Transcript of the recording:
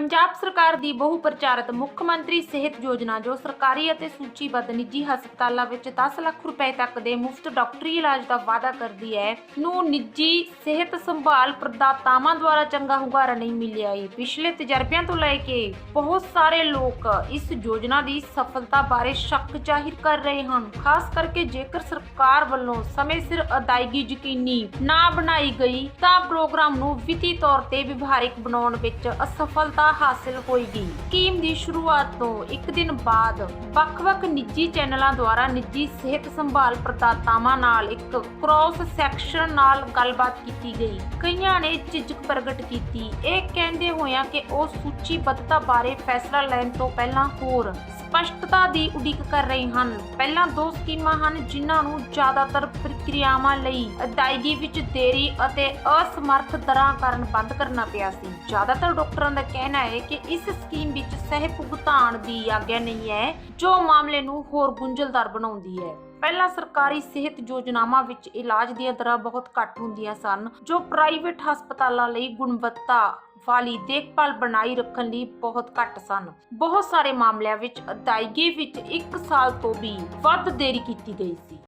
ਪੰਜਾਬ ਸਰਕਾਰ ਦੀ ਬਹੁ ਪ੍ਰਚਾਰਤ ਮੁੱਖ ਮੰਤਰੀ ਸਿਹਤ ਯੋਜਨਾ, ਜੋ ਸਰਕਾਰੀ ਅਤੇ ਸੂਚੀਬੱਧ ਨਿੱਜੀ ਹਸਪਤਾਲਾਂ ਵਿੱਚ 10 ਲੱਖ ਰੁਪਏ ਤੱਕ ਦੇ ਮੁਫਤ ਡਾਕਟਰੀ ਇਲਾਜ ਦਾ ਵਾਅਦਾ ਕਰਦੀ ਹੈ, ਨੂੰ ਨਿੱਜੀ ਸਿਹਤ ਸੰਭਾਲ ਪ੍ਰਦਾਤਾਵਾਂ ਦੁਆਰਾ ਚੰਗਾ ਹੁੰਗਾਰਾ ਨਹੀਂ ਮਿਲਿਆ। ਹੈ ਪਿਛਲੇ ਤਜਰਬਿਆਂ ਤੋਂ ਲੈ ਕੇ ਬਹੁਤ ਸਾਰੇ ਲੋਕ ਇਸ ਯੋਜਨਾ ਦੀ ਸਫਲਤਾ ਬਾਰੇ ਸ਼ੱਕ ਜ਼ਾਹਿਰ ਕਰ ਰਹੇ ਹਨ। ਖਾਸ ਕਰਕੇ ਜੇਕਰ ਸਰਕਾਰ ਵੱਲੋਂ ਸਮੇਂ ਸਿਰ ਅਦਾਇਗੀ ਯਕੀਨੀ ਨਾ ਬਣਾਈ ਗਈ, ਤਾਂ ਪ੍ਰੋਗਰਾਮ ਨੂੰ ਵਿੱਤੀ ਤੌਰ ਤੇ ਵਿਵਹਾਰਿਕ ਬਣਾਉਣ ਵਿੱਚ ਅਸਫਲਤਾ ਹਾਸਲ ਹੋਏਗੀ ਸਕੀਮ ਦੀ ਸ਼ੁਰੂਆਤ ਤੋਂ ਇੱਕ ਦਿਨ ਬਾਅਦ ਵੱਖ-ਵੱਖ ਨਿੱਜੀ ਚੈਨਲਾਂ ਦੁਆਰਾ ਨਿੱਜੀ ਸਿਹਤ ਸੰਭਾਲ ਪ੍ਰਦਾਤਾਵਾਂ ਨਾਲ ਇੱਕ ਕ੍ਰਾਸ ਸੈਕਸ਼ਨ ਨਾਲ ਗੱਲਬਾਤ ਕੀਤੀ ਗਈ। ਕਈਆਂ ਨੇ ਝਿਜਕ ਪ੍ਰਗਟ ਕੀਤੀ। ਇਹ ਕਹਿੰਦੇ ਹੋਇਆਂ ਕਿ ਉਹ ਸੂਚੀਬੱਧਤਾ ਬਾਰੇ ਫੈਸਲਾ ਲੈਣ ਤੋਂ ਪਹਿਲਾਂ ਹੋਰ ਸਪਸ਼ਟਤਾ ਦੀ ਉਡੀਕ ਕਰ ਰਹੇ ਹਨ। ਪਹਿਲਾਂ ਦੋ ਸਕੀਮਾਂ ਹਨ ਜਿਨ੍ਹਾਂ ਨੂੰ ਜ਼ਿਆਦਾਤਰ ਪ੍ਰਕਿਰਿਆਵਾਂ ਲਈ ਅਦਾਇਗੀ ਵਿੱਚ ਦੇਰੀ ਅਤੇ ਅਸਮਰਥ ਦਰਾਂ ਕਾਰਨ ਬੰਦ ਕਰਨਾ ਪਿਆ ਸੀ। ਜ਼ਿਆਦਾਤਰ ਡਾਕਟਰਾਂ ਦਾ ਕਹਿਣਾ ਕਹਿਣਾ ਹੈ ਕਿ ਇਸ ਸਕੀਮ ਵਿੱਚ ਸਹਿ ਭੁਗਤਾਨ ਦੀ ਆਗਿਆ ਨਹੀਂ ਹੈ, ਜੋ ਮਾਮਲੇ ਨੂੰ ਹੋਰ ਗੁੰਝਲਦਾਰ ਬਣਾਉਂਦੀ ਹੈ। ਪਹਿਲਾਂ ਸਰਕਾਰੀ ਸਿਹਤ ਯੋਜਨਾਵਾਂ ਵਿੱਚ ਇਲਾਜ ਦੀਆਂ ਦਰਾਂ ਬਹੁਤ ਘੱਟ ਹੁੰਦੀਆਂ ਸਨ, ਜੋ ਪ੍ਰਾਈਵੇਟ ਹਸਪਤਾਲਾਂ ਲਈ ਗੁਣਵੱਤਾ ਵਾਲੀ ਦੇਖਭਾਲ ਬਣਾਈ ਰੱਖਣ ਲਈ ਬਹੁਤ ਘੱਟ ਸਨ। ਬਹੁਤ ਸਾਰੇ ਮਾਮਲਿਆਂ ਵਿੱਚ ਅਦਾਇਗੀ ਵਿੱਚ 1 ਸਾਲ ਤੋਂ ਵੀ ਵੱਧ ਦੇਰੀ ਕੀਤੀ ਗਈ ਸੀ।